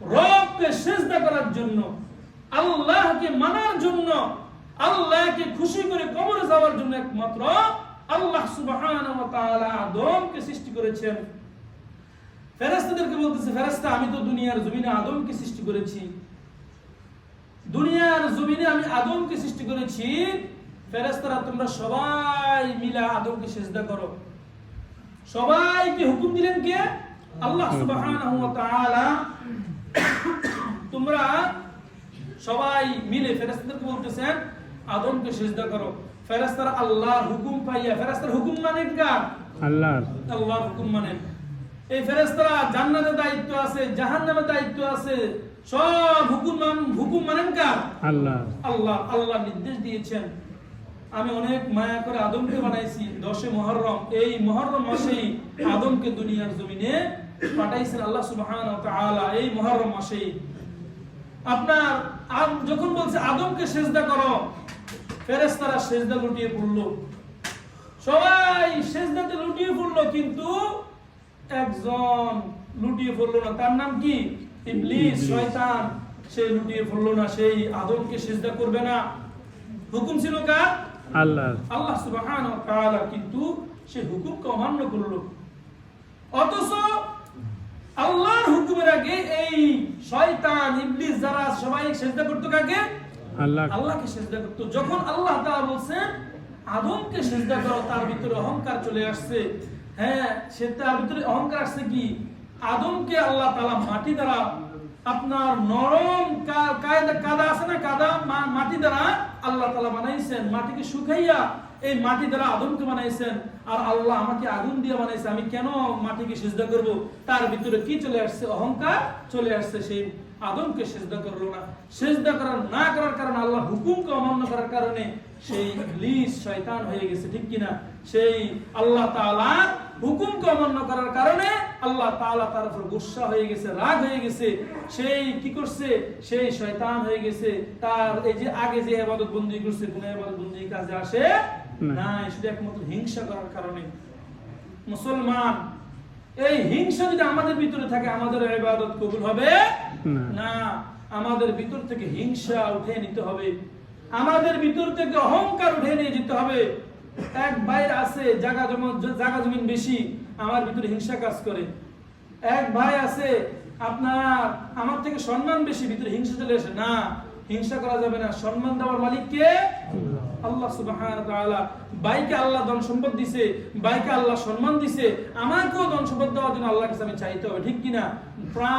রবকে সেজদা করার জন্য, আল্লাহকে মানার জন্য, আল্লাহকে খুশি করে কবরে যাওয়ার জন্য একমাত্র আল্লাহ তাআলা আদমকে সৃষ্টি করেছেন। ফেরেশতাদেরকে বলতেছে, ফেরেশতা, আমি তো দুনিয়ার জমিনে আদমকে সৃষ্টি করেছি। দুনিয়ার জমিনে আমি আদমকে সৃষ্টি করেছি। ফেরেশতারা, তোমরা সবাই মিলে আদমকে সেজদা করো। সবাইকে হুকুম দিলেন কে? আল্লাহ সুবহানাহু ওয়া তাআলা। তোমরা সবাই মিলে ফেরেশতাদেরকে বলতেছেন আদমকে সেজদা করো। ফেরেশতারা আল্লাহর হুকুম পাইয়া ফেরেশতার হুকুম মানে কার? আল্লাহর। আল্লাহর হুকুম মানেন। এই ফেরেশতারা জান্নাতের দায়িত্ব আছে জাহান্নামের দায়িত্ব আছে সব হুকুম মান- হুকুম মানেন কার? আল্লাহ আল্লাহ আল্লাহ নির্দেশ দিয়েছেন। আমি অনেক মায়া করে আদমকে বানাইছি দশে মহরম। এই মহরম মাসেই আদমকে দুনিয়ার জমিনে পাঠাইছেন আল্লাহ তাআলা এই মহরম মাসেই আপনার যখন বলছে আদমকে সেজদা করো ফেরেশতারা সেজদা লুটিয়ে পড়ল। সবাই সেজদাতে লুটিয়ে পড়ল কিন্তু একজন লুটিয়ে পড়ল না। তার নাম কি? ইবলিস শয়তান। সে লুটিয়ে পড়ল না সেই আদমকে সেজদা করবে না। হুকুম ছিল কার? আল্লাহ ওয়া তাআলা কিন্তু সে হুকুমকে অমান্য করল। অথচ আল্লাহর হুকুমের আগে এই শয়তান ইবলিস যারা সবাই সেজদা করতে কাকে? আল্লাহ আল্লাহকে সেজদা করতে। যখন আল্লাহ তাআলা বলছেন আদমকে সেজদা করো তার ভিতরে অহংকার চলে আসছে। হ্যাঁ সে তার ভিতরে অহংকার আসছে কি? আদমকে আল্লাহ তাআলা মাটি দ্বারা আপনার নরম কাদা আছে না কাদা? মাটি দ্বারা আল্লাহ তালা বানাইছেন। মাটিকে শুকাইয়া এই মাটি দ্বারা আদমকে বানাইছেন। আর আল্লাহ আমাকে আগুন দিয়ে বানাইছে। আমি কেন মাটিকে সেজদা করব? তার ভিতরে কি চলে আসছে? অহংকার চলে আসছে। সেই আদমকে সেজদা করল না। সেজদা করার না করার কারণে আল্লাহ হুকুমকে অমান্য করার কারণে সেই ইবলিস, শয়তান হয়ে গেছে। ঠিক কিনা? সেই আল্লাহ তাআলা হুকুমকে অমান্য করার কারণে আল্লাহ তাআলা তার উপর গুসা হয়ে গেছে রাগ হয়ে গেছে। সেই কি করছে? সেই শয়তান হয়ে গেছে। তার এই যে আগে যে ইবাদত বন্দী করছে কোন ইবাদত বন্দী কাজে আসে না। শুধু একমাত্র হিংসা করার কারণে। মুসলমান এই হিংসা যদি আমাদের ভিতরে থাকে আমাদের ইবাদত কবুল হবে। না। আমাদের ভিতর থেকে হিংসা উঠে নিতে হবে। আমাদের ভিতর থেকে অহংকার উঠে নিয়ে যেতে হবে। এক ভাই আছে জায়গা জমা জায়গা জমিন বেশি, আমার ভিতরে হিংসা কাজ করে। এক ভাই আছে, আপনার আমার থেকে সম্মান বেশি, ভিতরে হিংসা চলে আসে। না, হিংসা করা যাবে না। সম্মান দেওয়ার মালিক কে? আল্লাহ তাআলা। বাইকে আল্লাহ ধন সম্পদ দিছে বাইকে আল্লাহ সম্মান দিছে। আমাকেও ধন সম্পদ দেওয়ার জন্য আল্লাহর কাছে আমি চাইতে হবে, ঠিক কিনা? প্রাণ